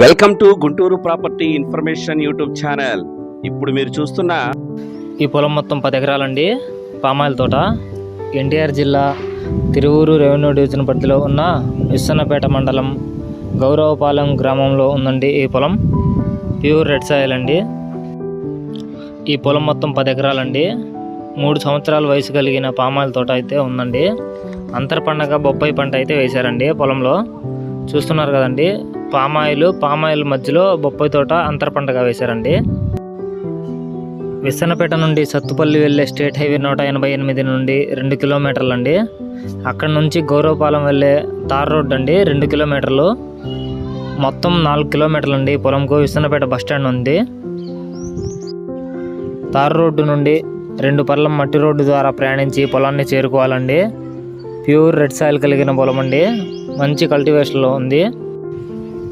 Welcome to Guntur property information YouTube channel ఇప్పుడు మీరు చూస్తున్న ఈ పొలం మొత్తం పది ఎకరాలండి. పామాయిల్ తోట. ఎన్టీఆర్ జిల్లా తిరువూరు రెవెన్యూ డివిజన్ పరిధిలో ఉన్న విస్సన్నపేట మండలం గౌరవపాలెం గ్రామంలో ఉందండి ఈ పొలం. ప్యూర్ రెడ్ సాయిల్ అండి. ఈ పొలం మొత్తం పది ఎకరాలండి. మూడు సంవత్సరాల వయసు కలిగిన పామాయిల్ తోట అయితే ఉందండి. అంతర పండగ బొప్పాయి పంట అయితే వేశారండి పొలంలో. చూస్తున్నారు కదండి. పామాయిల్ పామాయిల్ మధ్యలో బొప్పాయి తోట అంతర పంటగా వేశారండి. విసనపేట నుండి సత్తుపల్లి వెళ్ళే స్టేట్ హైవే నూట ఎనభై ఎనిమిది నుండి రెండు కిలోమీటర్లు అండి అక్కడ నుంచి గౌరవపాలెం వెళ్ళే తార్ రోడ్ అండి రెండు కిలోమీటర్లు. మొత్తం నాలుగు కిలోమీటర్లు అండి పొలంకు విసనపేట బస్టాండ్ ఉంది. తార్ రోడ్డు నుండి రెండు పర్లం మట్టి రోడ్డు ద్వారా ప్రయాణించి పొలాన్ని చేరుకోవాలండి. ప్యూర్ రెడ్ సాయిల్ కలిగిన పొలం అండి మంచి కల్టివేషన్లో ఉంది.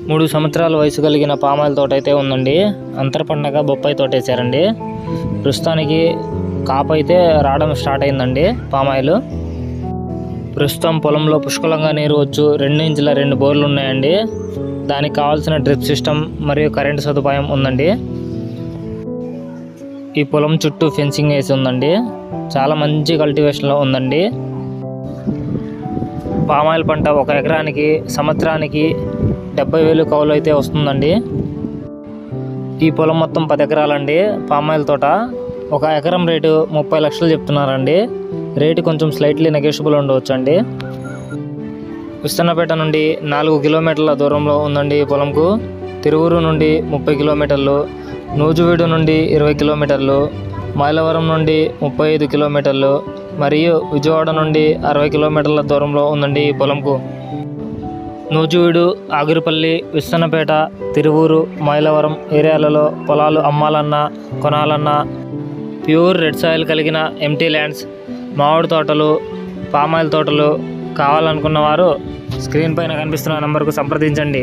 మూడు సంవత్సరాల వయసు కలిగిన పామాయిల్ తోట అయితే ఉందండి. అంతర పండగ బొప్పాయి తోట వేసారండి ప్రస్తుతానికి కాపు అయితే రావడం స్టార్ట్ అయిందండి పామాయిల్. ప్రస్తుతం పొలంలో పుష్కలంగా నీరు వచ్చు రెండు ఇంచుల రెండు బోర్లు ఉన్నాయండి. దానికి కావాల్సిన డ్రిప్ సిస్టమ్ మరియు కరెంటు సదుపాయం ఉందండి. ఈ పొలం చుట్టూ ఫెన్సింగ్ వేసి ఉందండి. చాలా మంచి కల్టివేషన్లో ఉందండి. పామాయిల్ పంట ఒక ఎకరానికి సంవత్సరానికి డెబ్బై వేలు కౌలు అయితే వస్తుందండి. ఈ పొలం మొత్తం పది ఎకరాలండి. పామాయిల్ తోట ఒక ఎకరం రేటు ముప్పై లక్షలు చెప్తున్నారండి. రేటు కొంచెం స్లైట్లీ నెగోషియబుల్ ఉండవచ్చు అండి విస్తన్నపేట నుండి నాలుగు కిలోమీటర్ల దూరంలో ఉందండి ఈ పొలంకు. తిరువురు నుండి ముప్పై కిలోమీటర్లు నూజువీడు నుండి ఇరవై కిలోమీటర్లు మైలవరం నుండి ముప్పై ఐదు కిలోమీటర్లు మరియు విజయవాడ నుండి అరవై కిలోమీటర్ల దూరంలో ఉందండి ఈ పొలంకు. నూజివీడు ఆగిరిపల్లి విස්සన్నపేట తిరువూరు మైలవరం ఏరియాలలో పొలాలు అమ్మాలన్నా కొనాలన్నా ప్యూర్ రెడ్ సాయిల్ కలిగిన ఎంటీ ల్యాండ్స్ మామిడి తోటలు పామాయిల్ తోటలు కావాలనుకున్న వారు స్క్రీన్ పైన కనిపిస్తున్న నెంబర్కు సంప్రదించండి.